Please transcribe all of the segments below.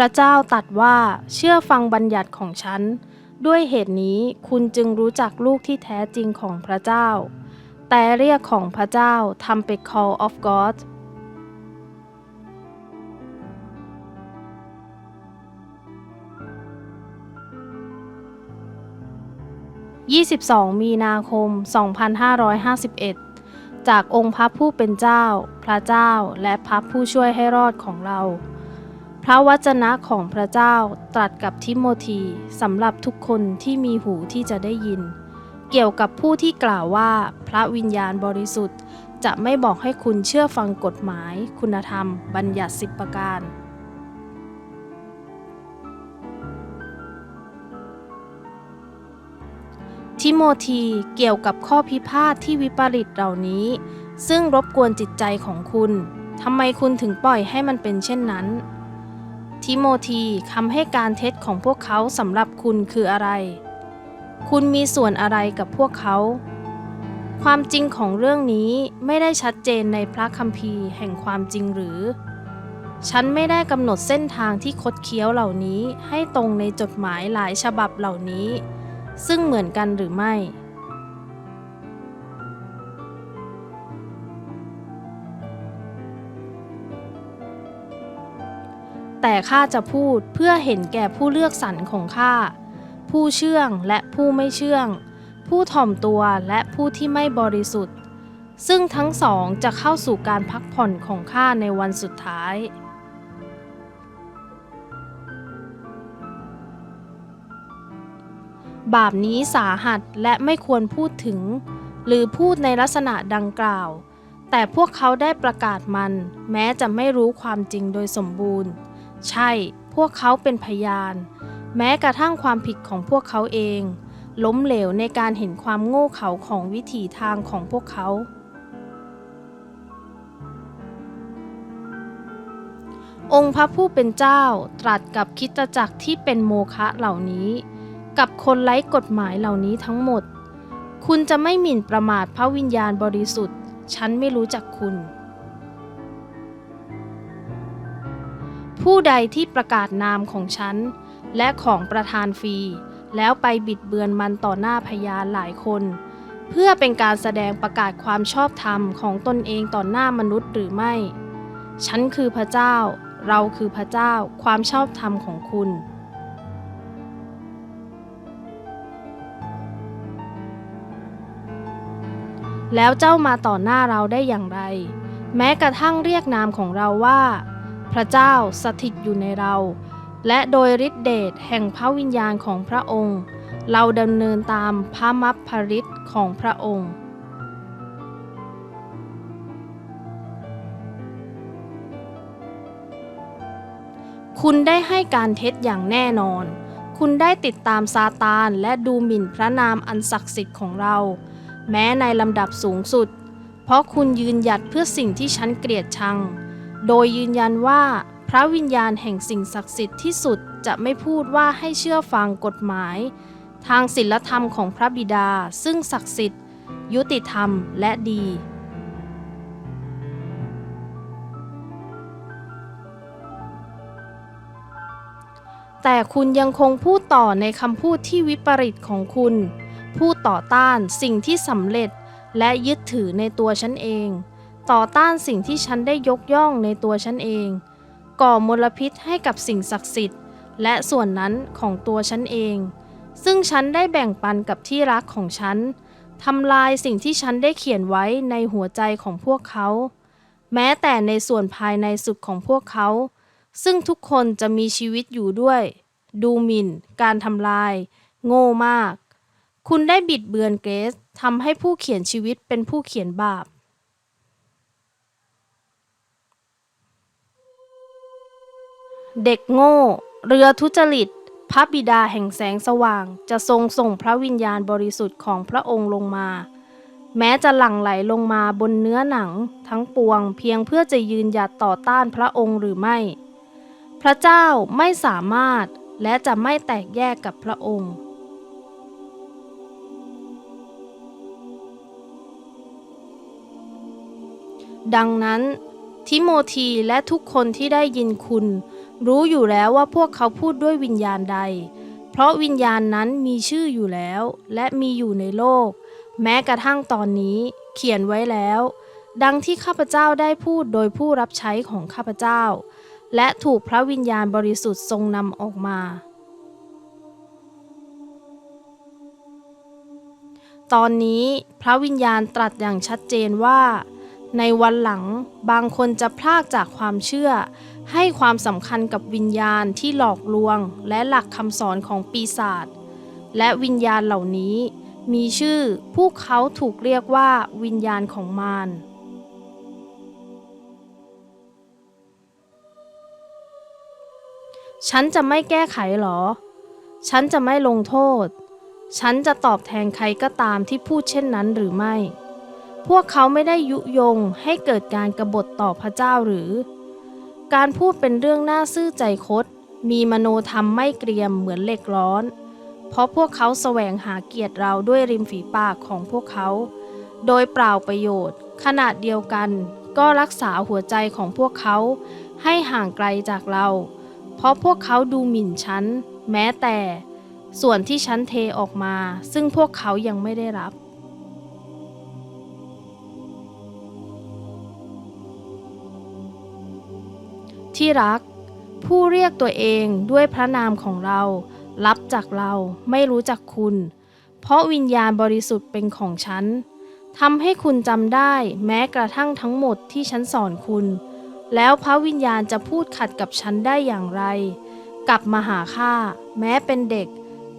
พระเจ้าตรัดว่าเชื่อฟังบัญญัติของฉัน ด้วยเหตุนี้คุณจึงรู้จักลูกที่แท้จริงของพระเจ้า แต่เรียกของพระเจ้าทำเป็น call of God 22 มีนาคม 2551 จากองค์พระผู้เป็นเจ้า พระเจ้าและพระผู้ช่วยให้รอดของเรา พระวจนะของพระเจ้าตรัสกับทิโมธีสำหรับทุกคนที่มีหูที่จะได้ยิน เกี่ยวกับผู้ที่กล่าวว่าพระวิญญาณบริสุทธิ์จะไม่บอกให้คุณเชื่อฟังกฎหมาย คุณธรรม บัญญัติสิบประการ ทิโมธีเกี่ยวกับข้อพิพาทที่วิปริตเหล่านี้ ซึ่งรบกวนจิตใจของคุณทำไมคุณถึงปล่อยให้มันเป็นเช่นนั้น ทิโมธีคำให้การเท็จของพวกเขาสำหรับคุณคืออะไร คุณมีส่วนอะไรกับพวกเขา ความจริงของเรื่องนี้ไม่ได้ชัดเจนในพระคัมภีร์แห่งความจริงหรือ ฉันไม่ได้กำหนดเส้นทางที่คดเคี้ยวเหล่านี้ให้ตรงในจดหมายหลายฉบับเหล่านี้ ซึ่งเหมือนกันหรือไม่ แต่ข้าจะพูดเพื่อเห็นแก่ผู้เลือกสรรของข้า ผู้เชื่องและผู้ไม่เชื่อง ผู้ถ่อมตัวและผู้ที่ไม่บริสุทธิ์ ซึ่งทั้งสองจะเข้าสู่การพักผ่อนของข้าในวันสุดท้ายบาปนี้สาหัสและไม่ควรพูดถึง หรือพูดในลักษณะดังกล่าว แต่พวกเขาได้ประกาศมัน แม้จะไม่รู้ความจริงโดยสมบูรณ์ ใช่ พวกเขาเป็นพยาน แม้กระทั่งความผิดของพวกเขาเอง ล้มเหลวในการเห็นความโง่เขลาของวิถีทางของพวกเขา องค์พระผู้เป็นเจ้าตรัสกับคิตจักรที่เป็นโมฆะเหล่านี้ กับคนไร้กฎหมายเหล่านี้ทั้งหมด คุณจะไม่หมิ่นประมาทพระวิญญาณบริสุทธิ์ ฉันไม่รู้จักคุณ ผู้ใดที่ประกาศนามของฉัน และของประธานฟรี แล้วไปบิดเบือนมันต่อหน้าพยานหลายคน เพื่อเป็นการแสดงประกาศความชอบธรรมของตนเองต่อหน้ามนุษย์หรือไม่ ฉันคือพระเจ้า เราคือพระเจ้า ความชอบธรรมของคุณแล้วเจ้ามาต่อหน้าเราได้อย่างไร แม้กระทั่งเรียกนามของเราว่า พระเจ้าสถิตอยู่ในเรา และโดยฤทธิเดชแห่งพระวิญญาณของพระองค์ เราดำเนินตามพระมัพพริตของพระองค์คุณได้ให้การเท็จอย่างแน่นอน คุณได้ติดตามซาตานและดูหมิ่นพระนามอันศักดิ์สิทธิ์ของเรา แม้ในลำดับสูงสุด เพราะคุณยืนหยัดเพื่อสิ่งที่ฉันเกลียดชัง โดยยืนยันว่า พระวิญญาณแห่งสิ่งศักดิ์สิทธิ์ที่สุดจะไม่พูดว่าให้เชื่อฟังกฎหมาย ทางศีลธรรมของพระบิดา ซึ่งศักดิ์สิทธิ์ ยุติธรรมและดี แต่คุณยังคงพูดต่อในคำพูดที่วิปริตของคุณ พูดต่อต้านสิ่งที่สำเร็จและยึดถือในตัวฉันเอง ต่อต้านสิ่งที่ฉันได้ยกย่องในตัวฉันเอง ก่อมลพิษให้กับสิ่งศักดิ์สิทธิ์ และส่วนนั้นของตัวฉันเอง ซึ่งฉันได้แบ่งปันกับที่รักของฉันทำลายสิ่งที่ฉันได้เขียนไว้ในหัวใจของพวกเขา แม้แต่ในส่วนภายในสุดของพวกเขา ซึ่งทุกคนจะมีชีวิตอยู่ด้วย ดูหมิ่น การทำลาย โง่มาก คุณได้บิดเบือนเกรซทำให้ผู้เขียนชีวิตเป็นผู้เขียนบาป เด็กโง่ เรือทุจริต พระบิดาแห่งแสงสว่าง จะทรงส่งพระวิญญาณบริสุทธิ์ของพระองค์ลงมา แม้จะหลั่งไหลลงมาบนเนื้อหนัง ทั้งปวงเพียงเพื่อจะยืนหยัดต่อต้านพระองค์หรือไม่ พระเจ้าไม่สามารถและจะไม่แตกแยกกับพระองค์ดังนั้น ทิโมธีและทุกคนที่ได้ยินคุณ รู้อยู่แล้วว่าพวกเขาพูดด้วยวิญญาณใด เพราะวิญญาณนั้นมีชื่ออยู่แล้ว และมีอยู่ในโลก แม้กระทั่งตอนนี้ เขียนไว้แล้ว ดังที่ข้าพเจ้าได้พูดโดยผู้รับใช้ของข้าพเจ้า และถูกพระวิญญาณบริสุทธิ์ทรงนำออกมา ตอนนี้พระวิญญาณตรัสอย่างชัดเจนว่า ในวันหลังบางคนจะพลากจากความเชื่อ ให้ความสำคัญกับวิญญาณที่หลอกลวง และหลักคำสอนของปีศาจและวิญญาณเหล่านี้ มีชื่อพวกเขาถูกเรียกว่าวิญญาณของมารฉันจะไม่แก้ไขหรอ ฉันจะไม่ลงโทษ ฉันจะตอบแทนใครก็ตามที่พูดเช่นนั้นหรือไม่ พวกเขาไม่ได้ยุยงให้เกิดการกบฏต่อพระเจ้าหรือ การพูดเป็นเรื่องน่าซื่อใจคด มีมโนธรรมไม่เกรียมเหมือนเหล็กร้อน เพราะพวกเขาแสวงหาเกียรติเราด้วยริมฝีปากของพวกเขา โดยเปล่าประโยชน์ ขนาดเดียวกัน ก็รักษาหัวใจของพวกเขา ให้ห่างไกลจากเรา เพราะพวกเขาดูหมิ่นฉัน แม้แต่ ส่วนที่ฉันเทออกมา ซึ่งพวกเขายังไม่ได้รับ ที่รัก ผู้เรียกตัวเองด้วยพระนามของเรา รับจากเราไม่รู้จักคุณ เพราะวิญญาณบริสุทธิ์เป็นของฉันทำให้คุณจำได้แม้กระทั่งทั้งหมดที่ฉันสอนคุณ แล้วพระวิญญาณจะพูดขัดกับฉันได้อย่างไร กลับมาหาข้าแม้เป็นเด็ก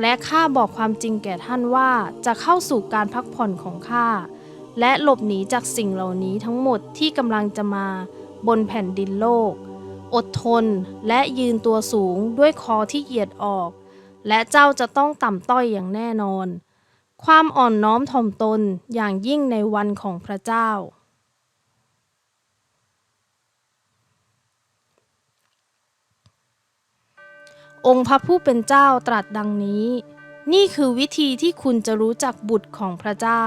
และข้าบอกความจริงแก่ท่านว่าจะเข้าสู่การพักผ่อนของข้าและหลบหนีจากสิ่งเหล่านี้ทั้งหมดที่กำลังจะมาบนแผ่นดินโลก อดทนและยืนตัวสูงด้วยคอที่เหยียดออก และเจ้าจะต้องต่ำต้อยอย่างแน่นอน ความอ่อนน้อมถ่อมตนอย่างยิ่งในวันของพระเจ้า องค์พระผู้เป็นเจ้าตรัสดังนี้ นี่คือวิธีที่คุณจะรู้จักบุตรของพระเจ้า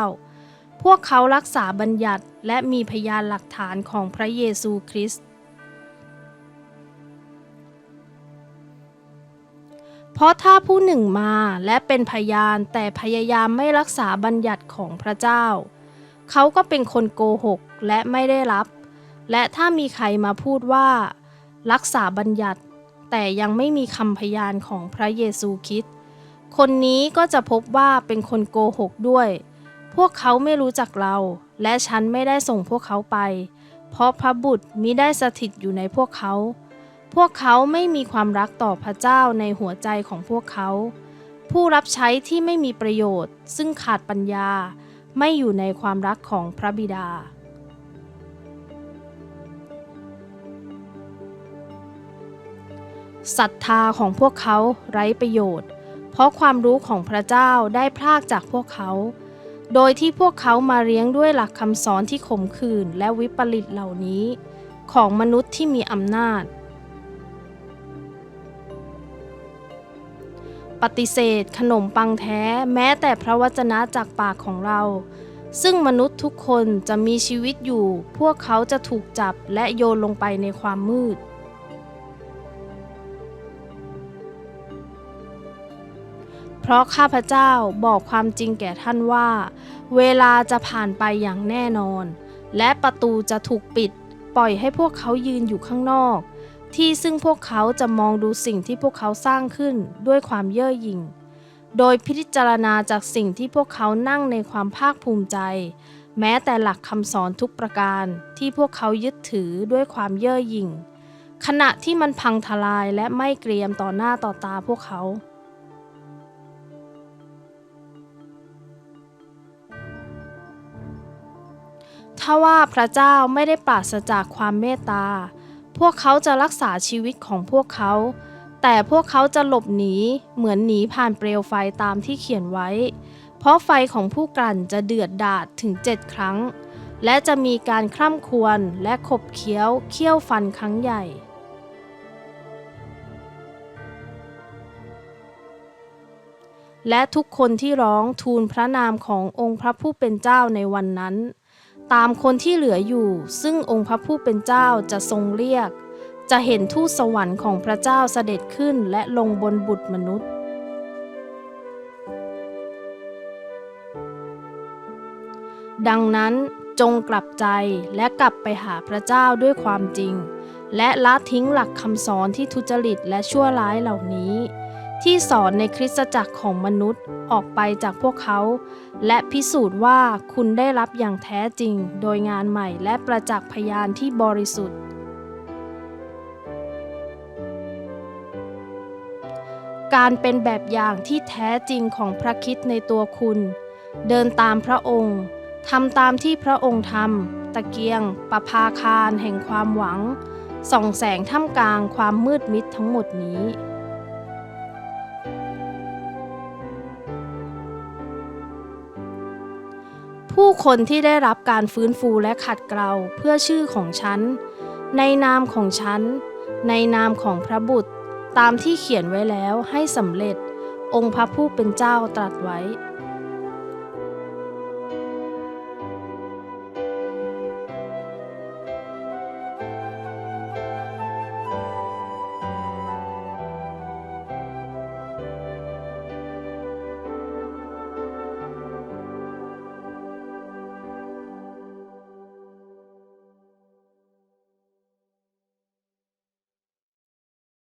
พวกเขารักษาบัญญัติและมีพยานหลักฐานของพระเยซูคริสต์ เพราะถ้าผู้หนึ่งมาและเป็นพยานแต่พยายามไม่รักษาบัญญัติของพระเจ้า เขาก็เป็นคนโกหกและไม่ได้รับ และถ้ามีใครมาพูดว่า รักษาบัญญัติ แต่ยังไม่มีคำพยานของพระเยซูคริสต์คนนี้ก็จะพบว่าเป็นคนโกหกด้วย พวกเขาไม่รู้จักเรา และฉันไม่ได้ส่งพวกเขาไป เพราะพระบุตรมิได้สถิตอยู่ในพวกเขา พวกเขาไม่มีความรักต่อพระเจ้าในหัวใจของพวกเขา ผู้รับใช้ที่ไม่มีประโยชน์ ซึ่งขาดปัญญาไม่อยู่ในความรักของพระบิดา ศรัทธาของพวกเขาไร้ประโยชน์ เพราะความรู้ของพระเจ้าได้พรากจากพวกเขา โดยที่พวกเขามาเลี้ยงด้วยหลักคำสอนที่ขมขื่นและวิปริตเหล่านี้ ของมนุษย์ที่มีอำนาจ ปฏิเสธ ขนมปังแท้แม้แต่พระวจนะจากปากของเรา ซึ่งมนุษย์ทุกคนจะมีชีวิตอยู่ พวกเขาจะถูกจับและโยนลงไปในความมืด เพราะข้าพเจ้าบอกความจริงแก่ท่านว่า เวลาจะผ่านไปอย่างแน่นอน และประตูจะถูกปิด ปล่อยให้พวกเขายืนอยู่ข้างนอก ที่ซึ่งพวกเขาจะมองดูสิ่งที่พวกเขาสร้างขึ้นด้วยความเย่อหยิ่ง โดยพิจารณาจากสิ่งที่พวกเขานั่งในความภาคภูมิใจ แม้แต่หลักคำสอนทุกประการที่พวกเขายึดถือด้วยความเย่อหยิ่ง ขณะที่มันพังทลายและไม่เกรียมต่อหน้าต่อตาพวกเขาถ้าว่าพระเจ้าไม่ได้ปราศจากความเมตตา พวกเขาจะรักษาชีวิตของพวกเขา แต่พวกเขาจะหลบหนีเหมือนหนีผ่านเปลวไฟตามที่เขียนไว้ เพราะไฟของผู้กลั่นจะเดือดดาดถึงเจ็ดครั้ง และจะมีการคร่ำครวญและขบเคี้ยวเคี่ยวฟันครั้งใหญ่และทุกคนที่ร้องทูลพระนามขององค์พระผู้เป็นเจ้าในวันนั้น ตามคนที่เหลืออยู่ ซึ่งองค์พระผู้เป็นเจ้าจะทรงเรียก จะเห็นทูตสวรรค์ของพระเจ้าเสด็จขึ้นและลงบนบุตรมนุษย์ ดังนั้นจงกลับใจและกลับไปหาพระเจ้าด้วยความจริง และละทิ้งหลักคำสอนที่ทุจริตและชั่วร้ายเหล่านี้ ที่สอนในคริสตจักรของมนุษย์ออกไปจากพวกเขา และพิสูจน์ว่าคุณได้รับอย่างแท้จริงโดยงานใหม่และประจักษ์พยานที่บริสุทธิ์ การเป็นแบบอย่างที่แท้จริงของพระคิดในตัวคุณ เดินตามพระองค์ทำตามที่พระองค์ทำตะเกียง ประภาคารแห่งความหวัง ส่องแสงท่ามกลางความมืดมิดทั้งหมดนี้ ผู้คนที่ได้รับการฟื้นฟูและขัดเกลาเพื่อชื่อของฉัน ในนามของฉัน ในนามของพระบุตร ตามที่เขียนไว้แล้วให้สำเร็จ องค์พระผู้เป็นเจ้าตรัสไว้